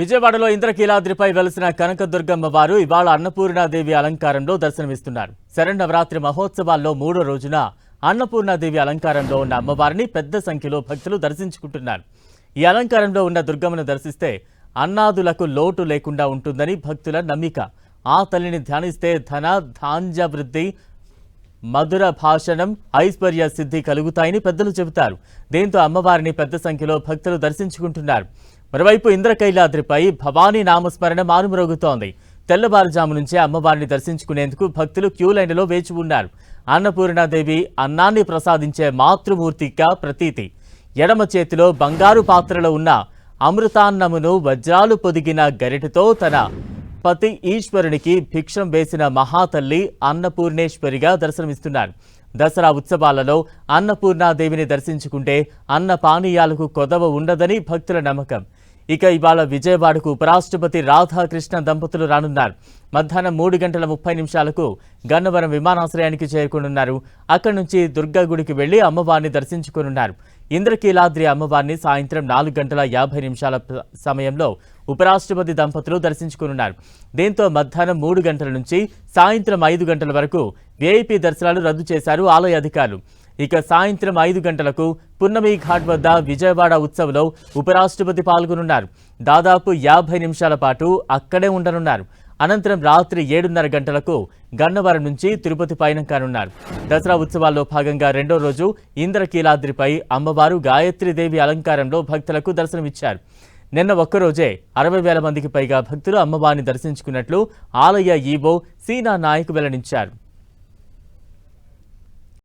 విజయవాడలో ఇంద్రకీలాద్రిపై వెలిసిన కనకదుర్గమ్మ వారు ఇవాళ అన్నపూర్ణాదేవి అలంకారంలో దర్శనమిస్తున్నారు. శరణవరాత్రి మహోత్సవాల్లో మూడో రోజున అన్నపూర్ణాదేవి అలంకారంలో ఉన్న అమ్మవారిని పెద్ద సంఖ్యలో భక్తులు దర్శించుకుంటున్నారు. ఈ అలంకారంలో ఉన్న దుర్గమ్మను దర్శిస్తే అన్నాదులకు లోటు లేకుండా ఉంటుందని భక్తుల నమ్మిక. ఆ తల్లిని ధ్యానిస్తే ధన ధాన్య వృద్ధి మధుర భాషణం ఐశ్వర్య సిద్ధి కలుగుతాయని పెద్దలు చెబుతారు. దీంతో అమ్మవారిని పెద్ద సంఖ్యలో భక్తులు దర్శించుకుంటున్నారు. మరోవైపు ఇంద్రకైలాద్రిపై భవానీ నామస్మరణ మారుమ్రోగుతోంది. తెల్లవారుజాము నుంచే అమ్మవారిని దర్శించుకునేందుకు భక్తులు క్యూ లైన్లో వేచి ఉన్నారు. అన్నపూర్ణాదేవి అన్నాన్ని ప్రసాదించే మాతృమూర్తిగా ప్రతీతి. ఎడమ చేతిలో బంగారు పాత్రలో ఉన్న అమృతాన్నమును వజ్రాలు పొదిగిన గరిటతో తన పతి ఈశ్వరునికి భిక్షం వేసిన మహాతల్లి అన్నపూర్ణేశ్వరిగా దర్శనమిస్తున్నారు. దసరా ఉత్సవాలలో అన్నపూర్ణాదేవిని దర్శించుకుంటే అన్న పానీయాలకు కొదవ ఉండదని భక్తుల నమ్మకం. ఇక ఇవాళ విజయవాడకు ఉపరాష్ట్రపతి రాధాకృష్ణ దంపతులు రానున్నారు. మధ్యాహ్నం మూడు గంటల ముప్పై నిమిషాలకు గన్నవరం విమానాశ్రయానికి చేరుకునున్నారు. అక్కడి నుంచి దుర్గా గుడికి వెళ్ళి అమ్మవారిని దర్శించుకునున్నారు. ఇంద్రకీలాద్రి అమ్మవారిని సాయంత్రం నాలుగు గంటల యాభై నిమిషాల సమయంలో ఉపరాష్ట్రపతి దంపతులు దర్శించుకునున్నారు. దీంతో మధ్యాహ్నం మూడు గంటల నుంచి సాయంత్రం ఐదు గంటల వరకు వీఐపీ దర్శనాలు రద్దు చేశారు ఆలయ అధికారులు. ఇక సాయంత్రం ఐదు గంటలకు పున్నమి ఘాట్ వద్ద విజయవాడ ఉత్సవంలో ఉపరాష్ట్రపతి పాల్గొనున్నారు. దాదాపు యాభై నిమిషాల పాటు అక్కడే ఉండనున్నారు. అనంతరం రాత్రి ఏడున్నర గంటలకు గన్నవరం నుంచి తిరుపతి పయనం కానున్నారు. దసరా ఉత్సవాల్లో భాగంగా రెండో రోజు ఇంద్రకీలాద్రిపై అమ్మవారు గాయత్రీదేవి అలంకారంలో భక్తులకు దర్శనమిచ్చారు. నిన్న ఒక్కరోజే అరవై వేల మందికి పైగా భక్తులు అమ్మవారిని దర్శించుకున్నట్లు ఆలయ ఈవో సీనా నాయక్ వెల్లడించారు.